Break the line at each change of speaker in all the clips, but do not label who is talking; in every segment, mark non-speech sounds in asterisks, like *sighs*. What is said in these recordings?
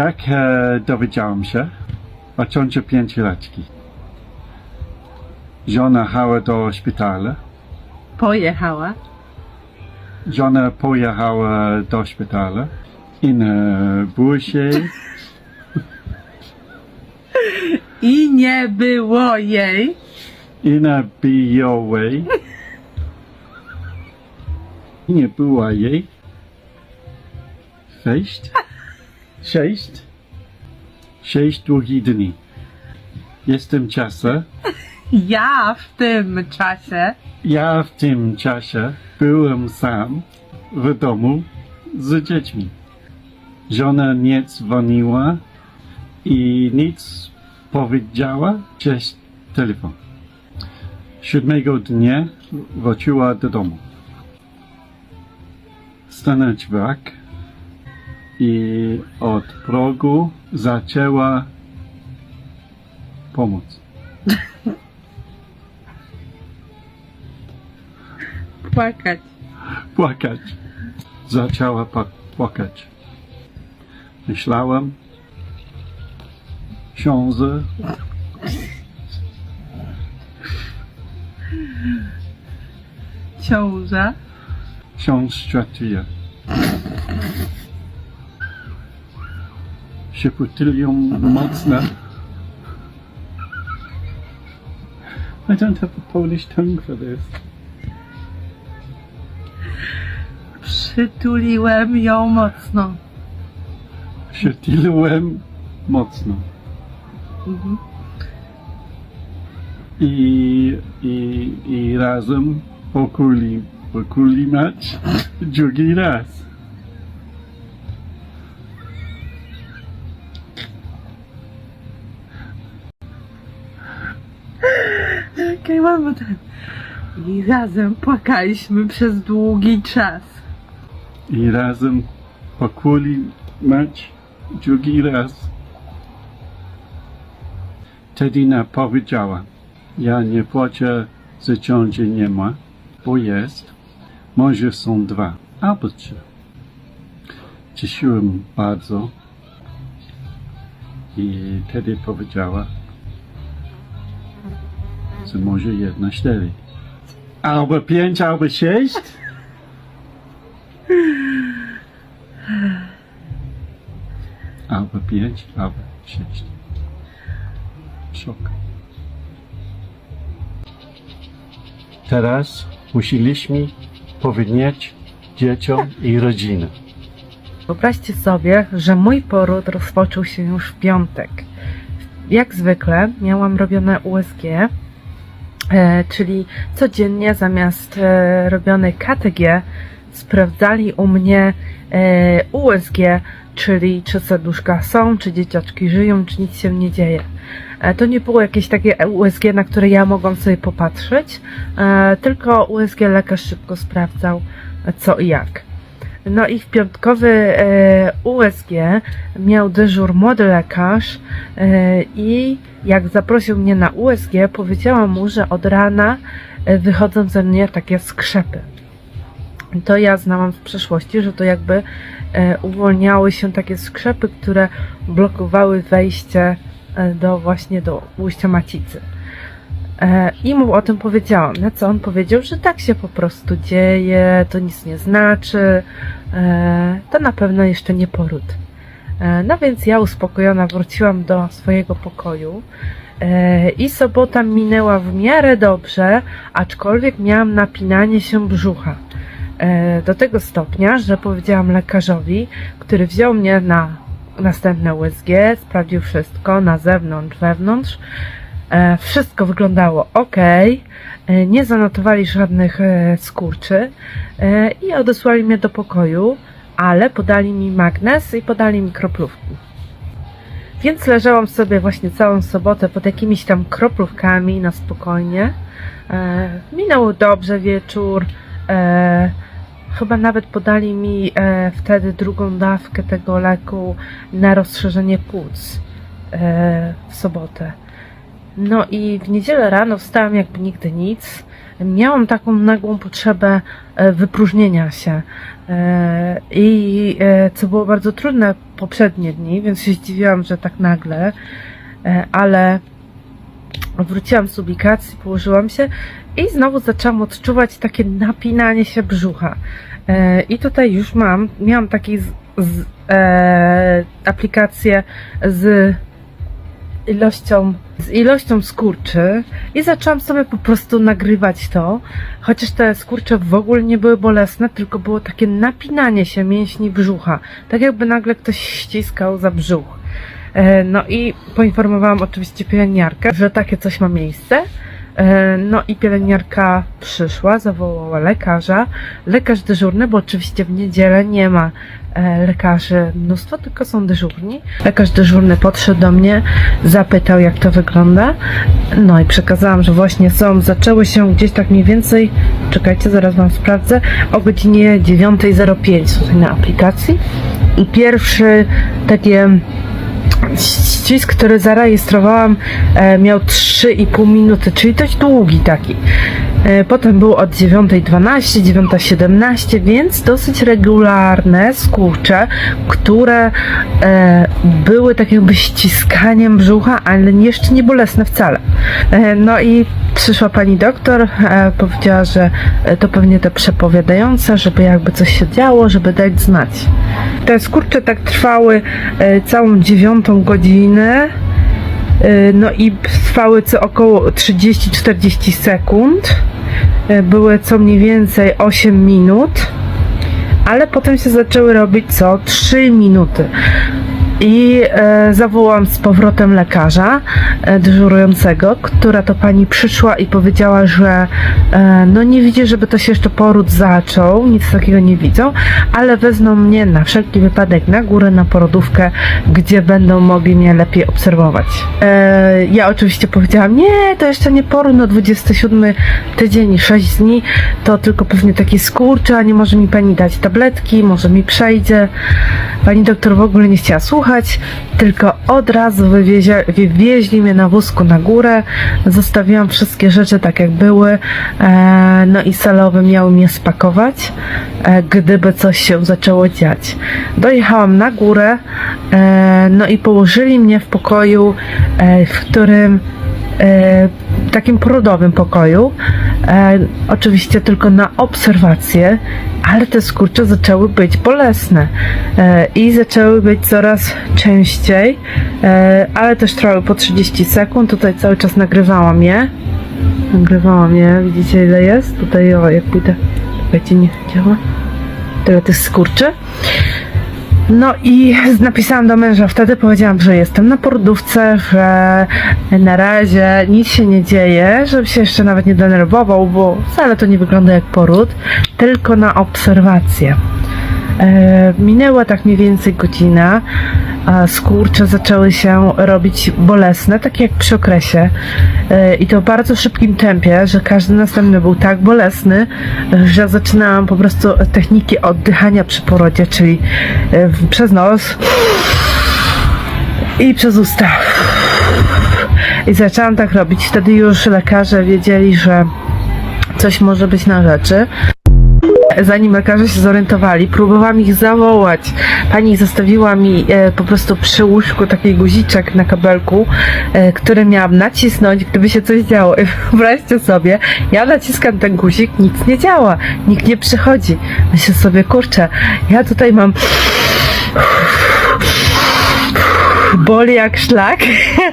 Jak e, dowiedziałem się, o ciąży pięciolatki. Żona jechała do szpitala.
Pojechała.
Żona pojechała do szpitala i na busie
I nie było jej.
i na bijowej. I nie było jej. Sześć? Sześć? Sześć długich dni. Jestem czasie. *laughs*
Ja w tym czasie
Ja w tym czasie byłem sam w domu z dziećmi. Żona nie dzwoniła i nic powiedziała przez telefon. Siódmego dnia wróciła do domu. Stanąć brak i od progu zaczęła pomóc. *laughs*
płakać.
płakać. Zaczęła płakać. Myślałem, książę,
Ciąża.
książ światuje. Szepotylją mocno. I don't have a Polish tongue for this.
Przytuliłem ją mocno.
Przytyliłem mocno.
Mhm.
I, i, i razem pokuli, pokuli mać drugi raz.
Okej, mamy ten. I razem płakaliśmy przez długi czas.
I razem pokuli mać drugi raz. Tedina powiedziała, ja nie płaczę, że ciąży nie ma, bo jest, może są dwa albo trzy. Cieszyłem bardzo i Teddy powiedziała, że może jedna cztery. Albo pięć, albo sześć. Albo pięć, albo sześć. Szok. Teraz musieliśmy powiedzieć dzieciom i rodzinie.
Wyobraźcie sobie, że mój poród rozpoczął się już w piątek. Jak zwykle miałam robione USG, czyli codziennie zamiast e, robionej KTG sprawdzali u mnie e, USG, czyli czy serduszka są, czy dzieciaczki żyją, czy nic się nie dzieje. E, To nie było jakieś takie USG, na które ja mogłam sobie popatrzeć, e, tylko USG lekarz szybko sprawdzał e, co i jak. No i w piątkowy e, USG miał dyżur młody lekarz e, i jak zaprosił mnie na USG, powiedziałam mu, że od rana e, wychodzą ze mnie takie skrzepy. To ja znałam w przeszłości, że to jakby uwolniały się takie skrzepy, które blokowały wejście do właśnie do ujścia macicy. E, I mu o tym powiedziałam, na co on powiedział, że tak się po prostu dzieje, to nic nie znaczy, e, to na pewno jeszcze nie poród. E, No więc ja uspokojona wróciłam do swojego pokoju i sobota minęła w miarę dobrze, aczkolwiek miałam napinanie się brzucha. Do tego stopnia, że powiedziałam lekarzowi, który wziął mnie na następne USG, sprawdził wszystko na zewnątrz, wewnątrz, Wszystko wyglądało ok. E, Nie zanotowali żadnych e, skurczy e, i odesłali mnie do pokoju, ale podali mi magnes i podali mi kroplówki. Więc leżałam sobie właśnie całą sobotę pod jakimiś tam kroplówkami na spokojnie. E, Minął dobrze wieczór. E, Chyba nawet podali mi e, wtedy drugą dawkę tego leku na rozszerzenie płuc e, w sobotę. No i w niedzielę rano wstałam jakby nigdy nic. Miałam taką nagłą potrzebę e, wypróżnienia się. E, I e, co było bardzo trudne poprzednie dni, więc się zdziwiłam, że tak nagle, ale wróciłam z ubikacji, położyłam się i znowu zaczęłam odczuwać takie napinanie się brzucha. I tutaj już mam, miałam taką z, z, e, aplikację z ilością, z ilością skurczy i zaczęłam sobie po prostu nagrywać to, chociaż te skurcze w ogóle nie były bolesne, tylko było takie napinanie się mięśni brzucha, tak jakby nagle ktoś ściskał za brzuch. E, No i poinformowałam oczywiście pielęgniarkę, że takie coś ma miejsce. E, No i pielęgniarka przyszła, zawołała lekarza. Lekarz dyżurny, bo oczywiście w niedzielę nie ma e, lekarzy mnóstwo, tylko są dyżurni. Lekarz dyżurny podszedł do mnie, zapytał jak to wygląda. No i przekazałam, że właśnie są, zaczęły się gdzieś tak mniej więcej, czekajcie, zaraz wam sprawdzę, o godzinie 9.05 tutaj na aplikacji. I pierwszy takie ścisk, który zarejestrowałam, e, miał 3,5 minuty, czyli dość długi taki. E, Potem był od 9.12, 9.17, więc dosyć regularne skurcze, które e, były tak jakby ściskaniem brzucha, ale jeszcze nie bolesne wcale. E, no i przyszła pani doktor, e, powiedziała, że e, to pewnie te przepowiadające, żeby jakby coś się działo, żeby dać znać. Te skurcze tak trwały e, całą dziewiątą godzinę. E, No i trwały co około 30-40 sekund. E, Były co mniej więcej 8 minut. Ale potem się zaczęły robić co 3 minuty. I e, zawołałam z powrotem lekarza e, dyżurującego, która to pani przyszła i powiedziała, że e, no nie widzi, żeby to się jeszcze poród zaczął, nic takiego nie widzą, ale wezmą mnie na wszelki wypadek na górę, na porodówkę, gdzie będą mogli mnie lepiej obserwować. E, ja oczywiście powiedziałam, nie, to jeszcze nie poród, no 27 tydzień, 6 dni, to tylko pewnie taki skurczy, a nie może mi pani dać tabletki, może mi przejdzie. Pani doktor w ogóle nie chciała słuchać, tylko od razu wywiezie, wywieźli mnie na wózku na górę. Zostawiłam wszystkie rzeczy tak jak były. E, no i salowy miał mnie spakować, e, gdyby coś się zaczęło dziać. Dojechałam na górę, e, no i położyli mnie w pokoju, e, w którym e, takim porodowym pokoju. E, oczywiście tylko na obserwację, ale te skurcze zaczęły być bolesne e, i zaczęły być coraz częściej, e, ale też trwały po 30 sekund. Tutaj cały czas nagrywałam je. Nagrywałam je, widzicie ile jest? Tutaj o, jak pójdę, czekajcie, nie działa. Tyle tych skurczy. No i napisałam do męża wtedy, powiedziałam, że jestem na porodówce, że na razie nic się nie dzieje, żeby się jeszcze nawet nie denerwował, bo wcale to nie wygląda jak poród, tylko na obserwację. E, minęła tak mniej więcej godzina, skurcze zaczęły się robić bolesne, tak jak przy okresie. E, I to w bardzo szybkim tempie, że każdy następny był tak bolesny, że zaczynałam po prostu techniki oddychania przy porodzie, czyli e, przez nos i przez usta. I zaczęłam tak robić. Wtedy już lekarze wiedzieli, że coś może być na rzeczy. Zanim lekarze się zorientowali, próbowałam ich zawołać. Pani zostawiła mi e, po prostu przy łóżku taki guziczek na kabelku, e, który miałam nacisnąć, gdyby się coś działo. I *laughs* wyobraźcie sobie, ja naciskam ten guzik, nic nie działa, nikt nie przychodzi. Myślę sobie, kurczę, ja tutaj mam *sighs* boli jak szlak,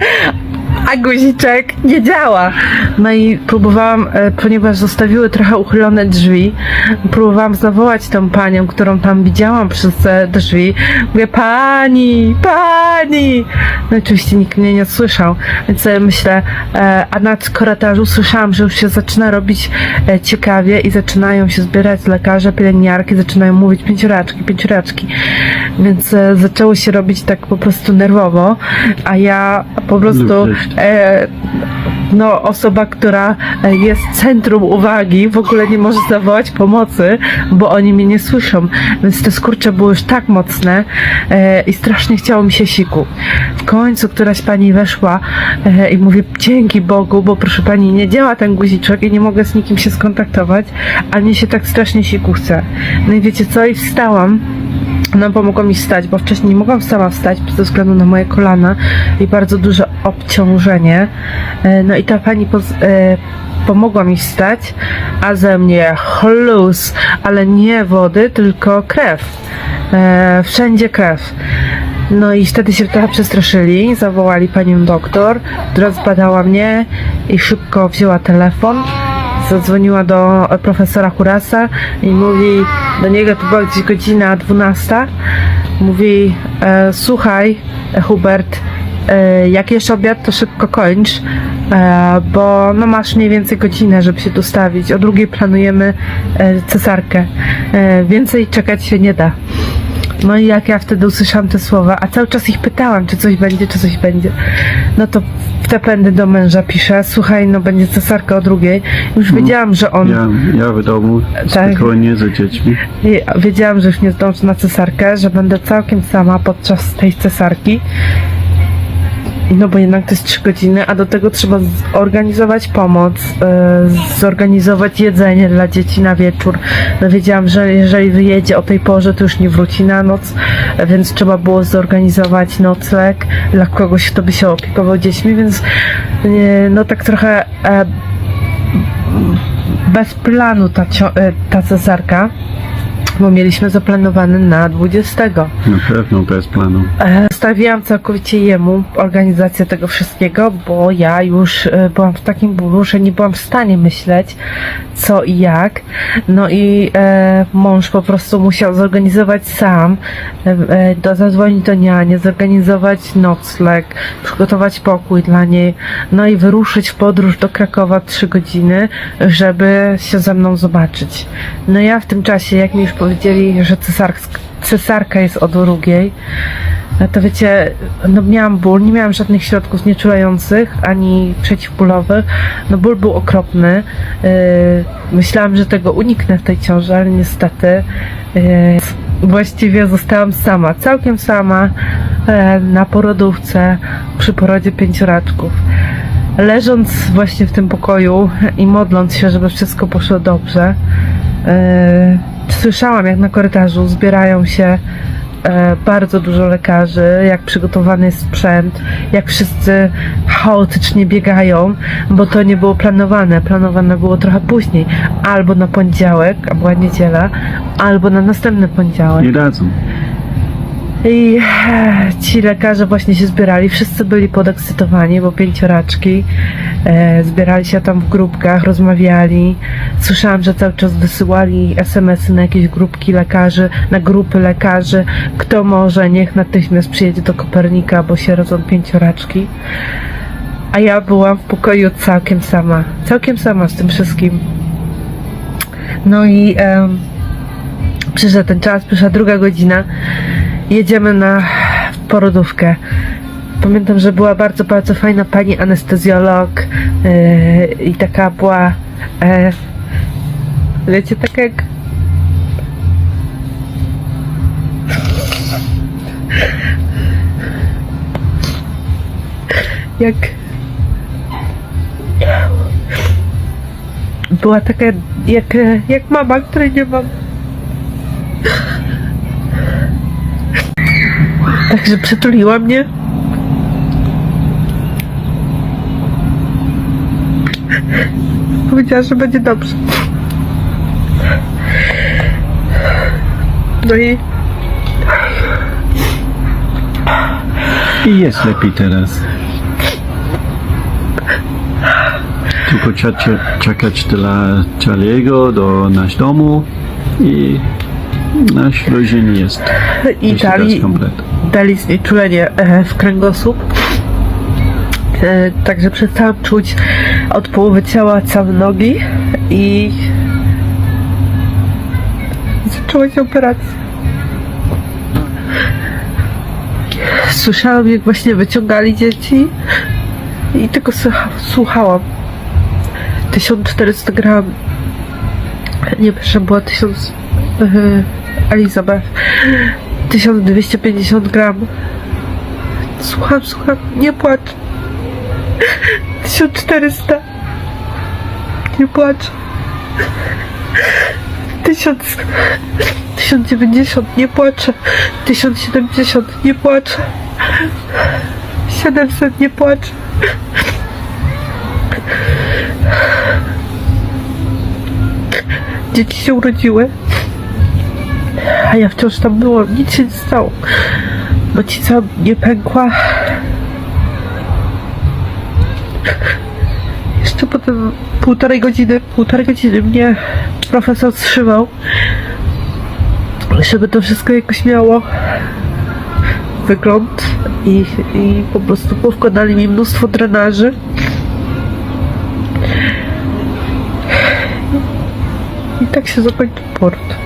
*laughs* a guziczek nie działa. No i próbowałam, e, ponieważ zostawiły trochę uchylone drzwi, próbowałam zawołać tą panią, którą tam widziałam przez drzwi. Mówię, pani, pani! No oczywiście nikt mnie nie słyszał, więc myślę, e, a na korytarzu słyszałam, że już się zaczyna robić e, ciekawie i zaczynają się zbierać lekarze, pielęgniarki, zaczynają mówić pięcioraczki, pięcioraczki. Więc zaczęło się robić tak po prostu nerwowo, a ja po prostu no, osoba, która e, jest centrum uwagi, w ogóle nie może zawołać pomocy, bo oni mnie nie słyszą. Więc te skurcze były już tak mocne e, i strasznie chciało mi się siku. W końcu któraś pani weszła e, i mówię, dzięki Bogu, bo proszę pani, nie działa ten guziczek i nie mogę z nikim się skontaktować, a mnie się tak strasznie siku chce. No i wiecie co? I wstałam Ona pomogła mi wstać, bo wcześniej nie mogłam sama wstać ze względu na moje kolana i bardzo duże obciążenie. E, No i ta pani poz- e, pomogła mi wstać, a ze mnie chlus, ale nie wody, tylko krew. E, wszędzie krew. No i wtedy się trochę przestraszyli, zawołali panią doktor, która zbadała mnie i szybko wzięła telefon, zadzwoniła do profesora Hurasa i mówi, do niego to była godzina 12, mówi, e, słuchaj Hubert, e, jak jesz obiad, to szybko kończ, e, bo no masz mniej więcej godzinę, żeby się dostawić. O drugiej planujemy cesarkę. Więcej czekać się nie da. No i jak ja wtedy usłyszałam te słowa, a cały czas ich pytałam, czy coś będzie, czy coś będzie. No to w te pędy do męża piszę, słuchaj, no będzie cesarka o drugiej. Już wiedziałam, że on...
Ja, ja w domu
Tak.
spokojnie ze dziećmi.
I wiedziałam, że już nie zdążę na cesarkę, że będę całkiem sama podczas tej cesarki. No bo jednak to jest 3 godziny, a do tego trzeba zorganizować pomoc, e, zorganizować jedzenie dla dzieci na wieczór. No wiedziałam, że jeżeli wyjedzie o tej porze, to już nie wróci na noc, więc trzeba było zorganizować nocleg dla kogoś, kto by się opiekował dziećmi, więc e, no tak trochę e, bez planu ta, ta cesarka, bo mieliśmy zaplanowany na 20.
Na pewno bez planu.
E, Stawiałam całkowicie jemu organizację tego wszystkiego, bo ja już e, byłam w takim bólu, że nie byłam w stanie myśleć co i jak. No i e, mąż po prostu musiał zorganizować sam, e, e, do, zadzwonić do nianie, zorganizować nocleg, przygotować pokój dla niej, no i wyruszyć w podróż do Krakowa trzy godziny, żeby się ze mną zobaczyć. No ja w tym czasie, jak mi już powiedzieli, że cesarka jest o drugiej, to wiecie, no miałam ból, nie miałam żadnych środków znieczulających ani przeciwbólowych. No ból był okropny. Yy, myślałam, że tego uniknę w tej ciąży, ale niestety yy, właściwie zostałam sama, całkiem sama yy, na porodówce przy porodzie pięcioraczków. Leżąc właśnie w tym pokoju i modląc się, żeby wszystko poszło dobrze, słyszałam jak na korytarzu zbierają się e, bardzo dużo lekarzy, jak przygotowany jest sprzęt, jak wszyscy chaotycznie biegają, bo to nie było planowane. Planowane było trochę później, albo na poniedziałek, a była niedziela, albo na następny poniedziałek.
Nie dadzą.
I e, ci lekarze właśnie się zbierali, wszyscy byli podekscytowani, bo pięcioraczki e, zbierali się tam w grupkach, rozmawiali. Słyszałam, że cały czas wysyłali SMS-y na jakieś grupki lekarzy, na grupy lekarzy. Kto może, niech natychmiast przyjedzie do Kopernika, bo się rodzą pięcioraczki. A ja byłam w pokoju całkiem sama, całkiem sama z tym wszystkim. No i em, przyszedł ten czas, przyszła druga godzina jedziemy na porodówkę. Pamiętam, że była bardzo, bardzo fajna pani anestezjolog yy, i taka była, e, wiecie, tak jak jak była taka jak, jak mama, której nie mam. Także przytuliła mnie. Powiedziała, że będzie dobrze. No i
I jest lepiej teraz. Tylko trzeba cze- czekać dla Charlie'ego do nasz domu i nasz rodzin jest.
i
komplet.
Dali znieczulenie e, w kręgosłup. E, Także przestałam czuć od połowy ciała całe nogi i zaczęła się operacja. Słyszałam, jak właśnie wyciągali dzieci i tylko słucha- słuchałam. 1400 gram. Nie, proszę, była 1000. Yy, Elizabeth. 1250 gram. Słucham, słucham, nie płacz. 1400. Nie płacz. Tysiąc... Tysiąc dziewięćdziesiąt, nie płaczę. Tysiąc siedemdziesiąt, nie płaczę. Siedemset, nie płaczę. Dzieci się urodziły. A ja wciąż tam byłam, nic się nie stało. Macica nie pękła. Jeszcze potem półtorej godziny, półtorej godziny mnie profesor trzymał, żeby to wszystko jakoś miało wygląd i, i po prostu powkładali mi mnóstwo drenaży. I tak się zakończył port.